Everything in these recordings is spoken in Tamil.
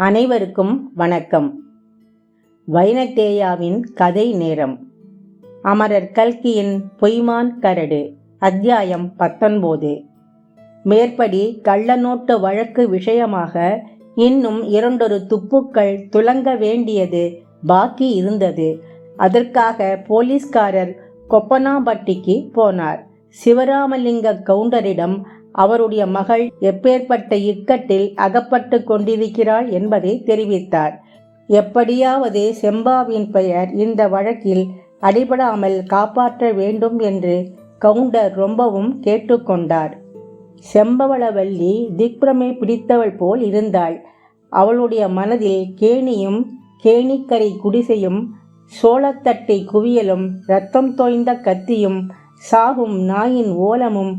அனைவருக்கும் வணக்கம். வைனத்தேயாவின் கதை நேரம். அமரர் கல்கியின் பொய்மான் கரடு அத்தியாயம் பத்தொன்பது. மேற்படி கள்ளநோட்டு வழக்கு விஷயமாக இன்னும் இரண்டொரு துப்புக்கள் துலங்க வேண்டியது பாக்கி இருந்தது. அதற்காக போலீஸ்காரர் கொப்பனாம்பட்டிக்கு போனார். சிவராமலிங்க கவுண்டரிடம் அவருடைய மகள் எப்பேற்பட்ட இக்கட்டில் அகப்பட்டு கொண்டிருக்கிறாள் என்பதை தெரிவித்தார். எப்படியாவது செம்பாவின் பெயர் இந்த வழக்கில் அடிபடாமல் காப்பாற்ற வேண்டும் என்று கவுண்டர் ரொம்பவும் கேட்டுக்கொண்டார் செம்பவளவல்லி திக்பிரமை பிடித்தவள் போல் இருந்தாள். அவளுடைய மனதில் கேணியும் கேணிக்கரை குடிசையும் சோளத்தட்டை குவியலும் ரத்தம் தோய்ந்த கத்தியும் சாகும் நாயின் ஓலமும்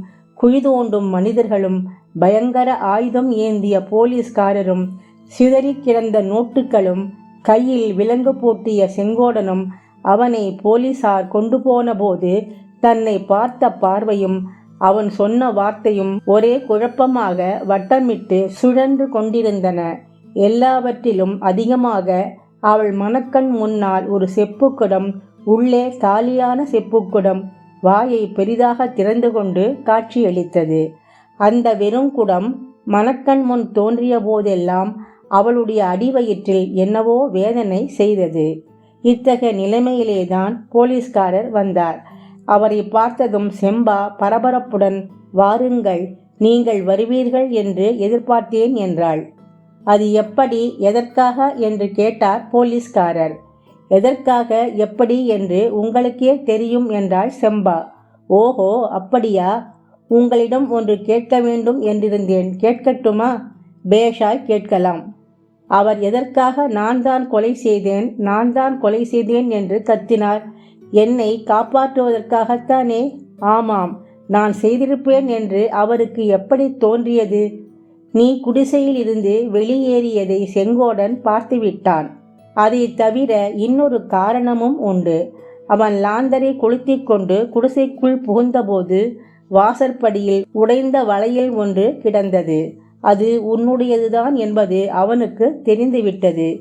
குழிதோண்டும் மனிதர்களும் பயங்கர ஆயுதம் ஏந்திய போலீஸ்காரரும் சிதறி கிடந்த நோட்டுகளும் கையில் விலங்கு பூட்டிய செங்கோடனும் அவனை போலீசார் கொண்டு போனபோது தன்னை பார்த்த பார்வையும் அவன் சொன்ன வார்த்தையும் ஒரே குழப்பமாக வட்டமிட்டு சுழன்று கொண்டிருந்தன. எல்லாவற்றிலும் அதிகமாக அவள் மனக்கண் முன்னால் ஒரு செப்புக்குடம் உள்ளே காலியான செப்புக்குடம் வாயை பெரிதாக திறந்து கொண்டு காட்சியளித்தது அந்த வெறும் குடம் மணக்கண் முன் தோன்றிய போதெல்லாம் அவளுடைய அடிவயிற்றில் என்னவோ வேதனை செய்தது. இத்தகைய நிலைமையிலேதான் போலீஸ்காரர் வந்தார். அவரை பார்த்ததும் செம்பா பரபரப்புடன் வாருங்கள் நீங்கள் வருவீர்கள் என்று எதிர்பார்த்தேன் என்றாள். அது எப்படி எதற்காக? என்று கேட்டார் போலீஸ்காரர். எதற்காக எப்படி என்று உங்களுக்கே தெரியும் என்றாள் செம்பா. ஓஹோ அப்படியா? உங்களிடம் ஒன்று கேட்க வேண்டும் என்றிருந்தேன். கேட்கட்டுமா? பேஷாய் கேட்கலாம். அவர் எதற்காக நான் தான் கொலை செய்தேன்? நான் தான் கொலை செய்தேன் என்று கத்தினார் என்னை காப்பாற்றுவதற்காகத்தானே? ஆமாம் நான் செய்திருப்பேன் என்று அவருக்கு எப்படி தோன்றியது? நீ குடிசையில் இருந்து வெளியேறியதை செங்கோடன் பார்த்துவிட்டான். அதை தவிர இன்னொரு காரணமும் உண்டு. அவன் லாந்தரை கொளுத்தி கொண்டு குடிசைக்குள் புகுந்தபோது வாசற்படியில் உடைந்த வளையல் ஒன்று கிடந்தது. அது உன்னுடையதுதான் என்பது அவனுக்கு தெரிந்துவிட்டது.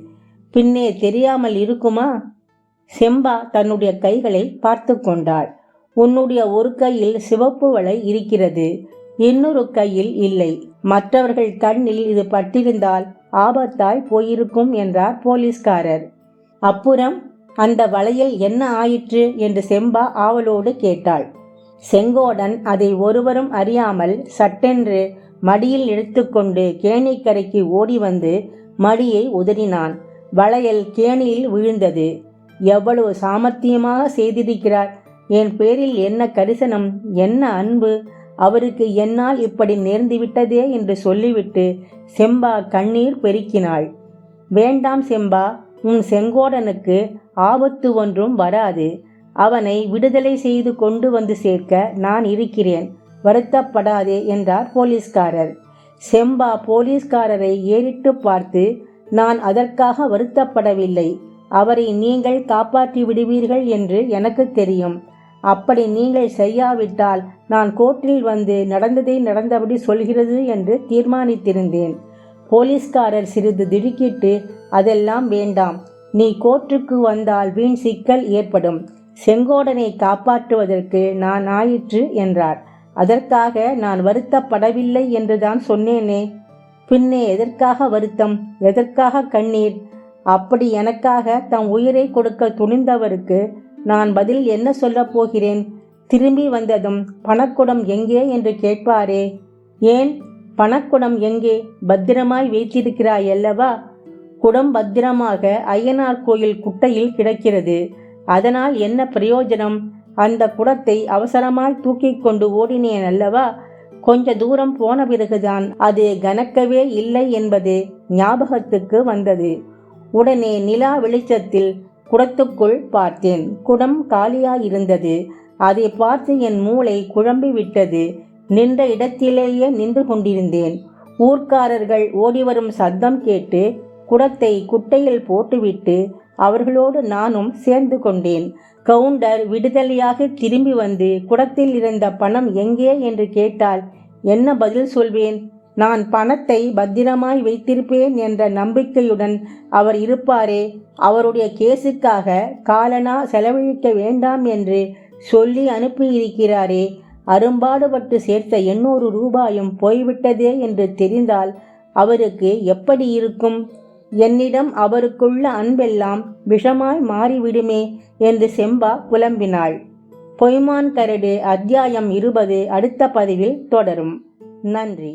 பின்னே தெரியாமல் இருக்குமா? செம்பா தன்னுடைய கைகளை பார்த்து கொண்டாள். உன்னுடைய ஒரு கையில் சிவப்பு வளை இருக்கிறது இன்னொரு கையில் இல்லை. மற்றவர்கள் கண்ணில் இது பட்டிருந்தால் ஆபத்தாய் போயிருக்கும் என்றார் போலீஸ்காரர். அப்புறம் அந்த வளையல் என்ன ஆயிற்று? என்று செம்பா ஆவலோடு கேட்டாள். செங்கோடன் அதை ஒருவரும் அறியாமல் சட்டென்று மடியில் இழுத்துக்கொண்டு கேணிக்கரைக்கு ஓடி வந்து மடியை உதறினான். வளையல் கேணியில் விழுந்தது. எவ்வளவு சாமர்த்தியமாக செய்திருக்கிறார். என் பேரில் என்ன கரிசனம் என்ன அன்பு அவருக்கு என்னால் இப்படி நேர்ந்துவிட்டதே என்று சொல்லிவிட்டு செம்பா கண்ணீர் பெருக்கினாள். வேண்டாம் செம்பா உன் செங்கோடனுக்கு ஆபத்து ஒன்றும் வராது. அவனை விடுதலை செய்து கொண்டு வந்து சேர்க்க நான் இருக்கிறேன். வருத்தப்படாதே என்றார் போலீஸ்காரர். செம்பா போலீஸ்காரரை ஏறிட்டு பார்த்து நான் அதற்காக வருத்தப்படவில்லை. அவரை நீங்கள் காப்பாற்றி விடுவீர்கள் என்று எனக்கு தெரியும். அப்படி நீங்கள் செய்யாவிட்டால் நான் கோர்ட்டில் வந்து நடந்ததை நடந்தபடி சொல்கிறது என்று தீர்மானித்திருந்தேன். போலீஸ்காரர் சிறிது திடுக்கிட்டு அதெல்லாம் வேண்டாம். நீ கோர்ட்டுக்கு வந்தால் வீண் சிக்கல் ஏற்படும். செங்கோடனை காப்பாற்றுவதற்கு நான் ஆயிற்று என்றார். அதற்காக நான் வருத்தப்படவில்லை என்றுதான் சொன்னேனே. பின்னே எதற்காக வருத்தம்? எதற்காக கண்ணீர்? அப்படி எனக்காக தம் உயிரை கொடுக்க துணிந்தவருக்கு நான் பதில் என்ன சொல்லப் போகிறேன்? திரும்பி வந்ததும் பணக்குடம் எங்கே? என்று கேட்பாரே. ஏன்? பணக்குடம் எங்கே? பத்திரமாய் வைத்திருக்கிறாய் அல்லவா? குடம் பத்திரமாக ஐயனார் கோயில் குட்டையில் கிடக்கிறது. அதனால் என்ன பிரயோஜனம்? அந்த குடத்தை அவசரமாய் தூக்கி கொண்டு ஓடினேன் அல்லவா? கொஞ்ச தூரம் போன பிறகுதான் அது கனக்கவே இல்லை என்பது ஞாபகத்துக்கு வந்தது. உடனே நிலா வெளிச்சத்தில் குடத்துக்குள் பார்த்தேன். குடம் காலியாயிருந்தது. அதை பார்த்து என் மூளை குழம்பி விட்டது நின்ற இடத்திலேயே நின்று கொண்டிருந்தேன். ஊர்க்காரர்கள் ஓடிவரும் சத்தம் கேட்டு குடத்தை குட்டையில் போட்டுவிட்டு அவர்களோடு நானும் சேர்ந்து கொண்டேன். கவுண்டர் விடுதலையாக திரும்பி வந்து குடத்தில் இருந்த பணம் எங்கே என்று கேட்டால் என்ன பதில் சொல்வேன்? நான் பணத்தை பத்திரமாய் வைத்திருப்பேன் என்ற நம்பிக்கையுடன் அவர் இருப்பாரே அவருடைய கேஸுக்காக காலனா செலவழிக்க வேண்டாம் என்று சொல்லி அனுப்பியிருக்கிறாரே. அரும்பாடுபட்டு சேர்த்த எண்ணூறு ரூபாயும் போய்விட்டதே என்று தெரிந்தால் அவருக்கு எப்படி இருக்கும்? என்னிடம் அவருக்குள்ள அன்பெல்லாம் விஷமாய் மாறிவிடுமே என்று செம்பா புலம்பினாள். பொய்மான் கரடு அத்தியாயம் இருபது அடுத்த பதிவில் தொடரும். நன்றி.